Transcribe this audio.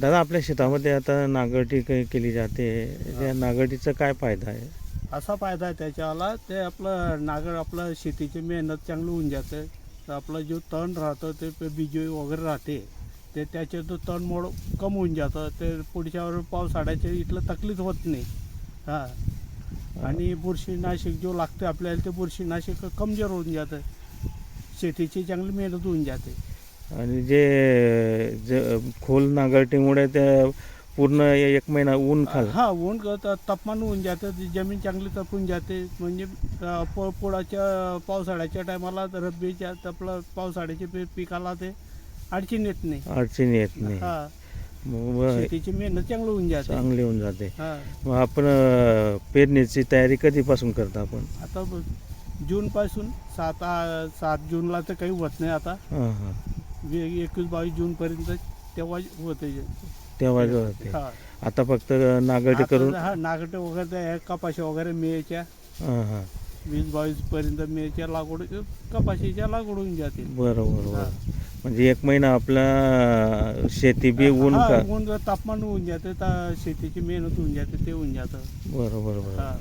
दादा आपल्या शेतामध्ये आता नागरटी केली जाते. त्या नागरटीचा काय फायदा आहे? असा फायदा आहे त्याच्यावाला ते आपलं नागर आपलं शेतीची मेहनत चांगली होऊन जाते. तर आपलं जो तण राहतं ते बीज वगैरे राहते. ते त्याचे तो तण मोड कम होऊन जातं. ते पुढच्या वर पावसाळ्याचे इथलं तकलीफ होत नाही. हां. आणि बुरशीनाशक जो लागतं आपल्याला ते बुरशीनाशक कमजोर होऊन जातं. शेतीची चांगली मेहनत होऊन जाते. आणि जे जे खोल नागरटीमुळे ते पूर्ण एक महिना ऊन खाल. हा ऊन तापमान होऊन जातं ती जमीन चांगली तपून जाते. म्हणजे प- पुढाच्या पावसाळ्याच्या टायमाला रब्बीच्या आपलं पावसाळ्याच्या पिकाला ते अडचण येत नाही. अडचणी येत नाही. हा. शेतीची मेहनत चांगली होऊन जाते. चांगली होऊन जाते. मग आपण पेरणीची तयारी कधीपासून करता आपण? आता जून पासून सात सात जूनला तर काही होत नाही आता. एकवीस बावीस जून पर्यंत तेव्हा होते तेव्हा होते. हा. आता फक्त नागरटी आता करून हा नागटे वगैरे कपाशा वगैरे मेच्या हां हां. वीस बावीस पर्यंत मेच्या लागवड कपाशीच्या लागवड होऊन जाते. बरोबर म्हणजे एक महिना आपला शेती बी ऊन का ऊन तापमान होऊन जाते ता- शेतीची मेहनत होऊन जाते ते होऊन जातं. बरोबर बरोबर.